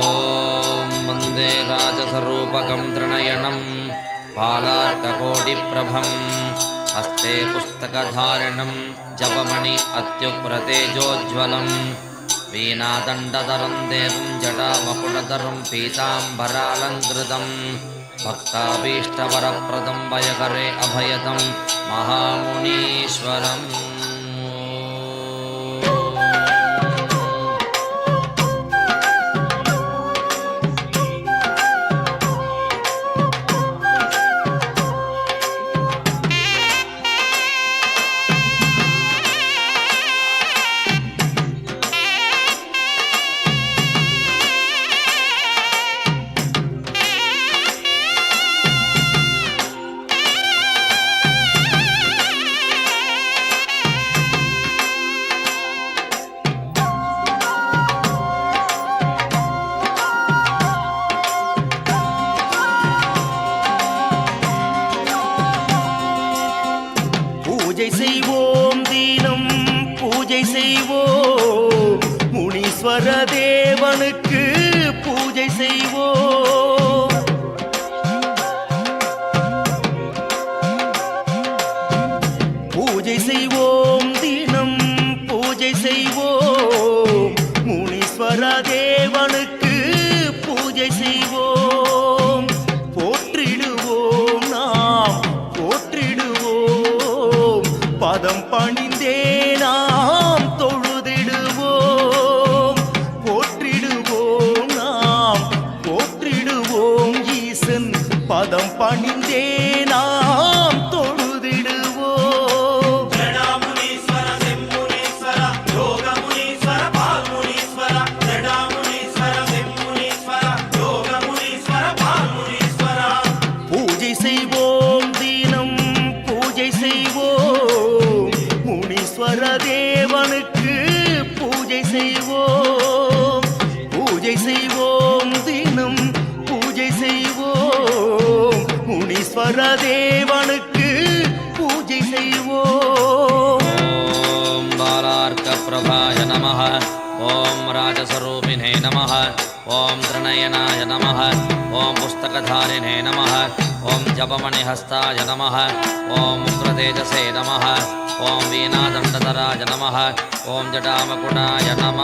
ॐ वन्दे राजसरूपकं त्रिणयनं पालार्ककोटिप्रभम् हस्ते पुस्तकधारिणं जपमणि अत्युप्रतेजोज्ज्वलम् वीणादण्डधरं देवं जटामकुटधरं पीताम्बरालङ्कृतं भक्ताभीष्टवरप्रदं वयकरे अभयदं महामुनीश्वरम् செய்வோம் முனீஸ்வர தேவனுக்கு பூஜை செய்வோம் பூஜை செய்வோம் தினம் பூஜை செய்வோம் முனீஸ்வர தேவனுக்கு பூஜை செய்வோம் பாலார்த்த பிரபாய நம ஓம் ராஜஸ்வரூபினே நம ஓம் திரணயனாய நம ஓம் புஸ்தகதாரிணே நம ఓం జపమణి హస్తాయ నమ. ఓం ముద్రతేజసే నమ. ఓం వీణాదండధరాయ నమ. ఓం జటామకుడాయ నమ.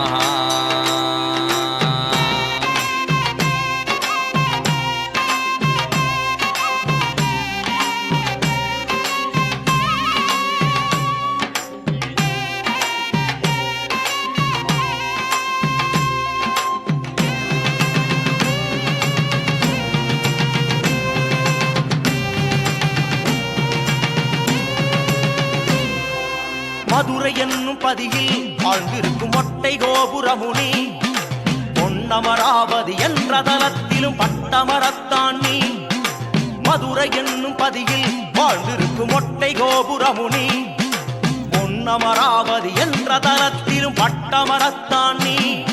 மதுரை என்னும் பதியில் வாழ்ந்திருக்கும் மொட்டை கோபுரமுனி. பொன்னமராவதி என்ற தலத்திலும் பட்டமரத்தான் நீ. மதுரை என்னும் பதியில் வாழ்ந்திருக்கும் மொட்டை கோபுரமுனி. பொன்னமராவதி என்ற தலத்திலும் பட்டமரத்தான் நீ.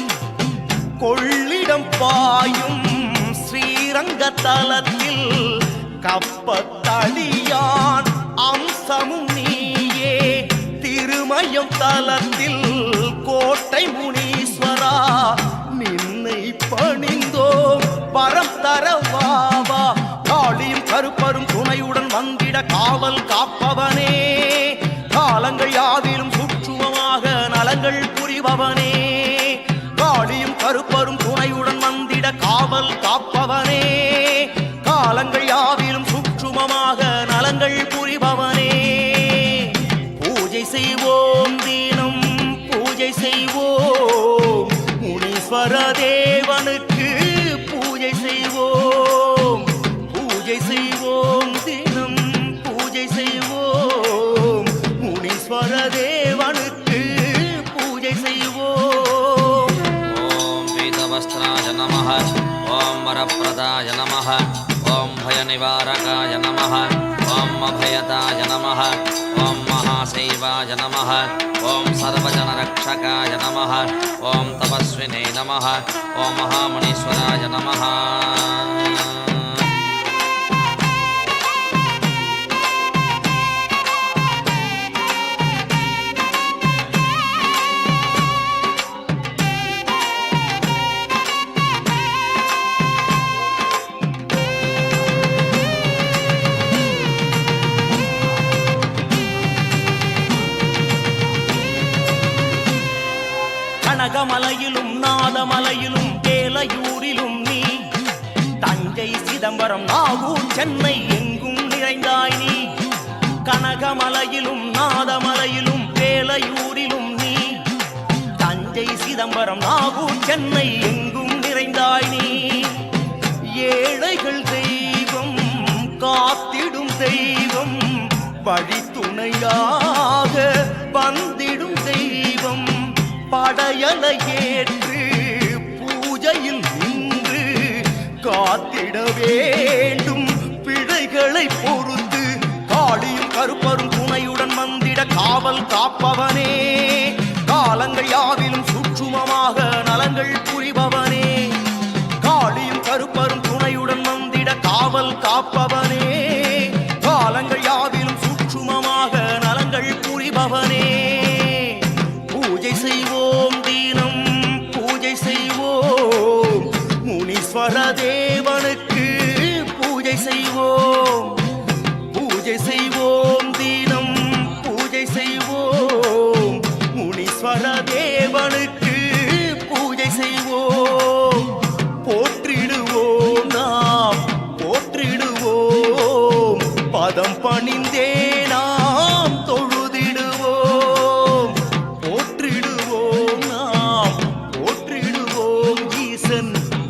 கொள்ளிடம் பாயும் ஸ்ரீரங்க தலத்தில் கப்பத்தடியான் அம்சமும் திருமயம் தலத்தில் கோட்டை முனீஸ்வரா நின்னை பணிந்தோம் பரம் தரவாவா காளியும் கருப்பரும் துணையுடன் வந்திட காவல் காப்பவனே. காலங்கள் யாதிலும் சுற்றுமமாக நலங்கள் புரிபவனே. காளியும் கருப்பரும் துணையுடன் வந்திட காவல் காப்பவனே. காலங்கள் யாவிலும் சுற்றுமமாக நலங்கள் புரிபவனே. नमः। ॐ वरप्रदाय नमः। ॐ भयनिवारकाय नमः। ॐ अभयताय नमः। ॐ महाशैवाय नमः। ॐ सर्वजनरक्षकाय नमः। ॐ तपस्विने नमः। ॐ महामुनीश्वराय नमः। மலையிலும் நாதமலையிலும் வேலையூரிலும் நீ. தஞ்சை சிதம்பரம் நாகூர் சென்னை எங்கும் நிறைந்தாய் நீ. கனகமலையிலும் நாதமலையிலும் வேலையூரிலும் நீ. தஞ்சை சிதம்பரம் நாகூர் சென்னை எங்கும் நிறைந்தாய் நீ. ஏழைகள் தெய்வம் காத்திடும் தெய்வம் வழித்துணையாக வந்திடும் படையலை ஏற்று பூஜையில் நின்று காத்திட வேண்டும். பிழைகளை பொறுத்து காளியும் கருப்பரும் துணையுடன் வந்திட காவல் காப்பவனே. காலங்கள் யாவிலும் சுற்றுமமாக நலங்கள் புரிபவனே. காளியும் கருப்பரும் துணையுடன் வந்திட காவல் காப்பவன்.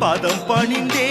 பாதம் பணிந்தே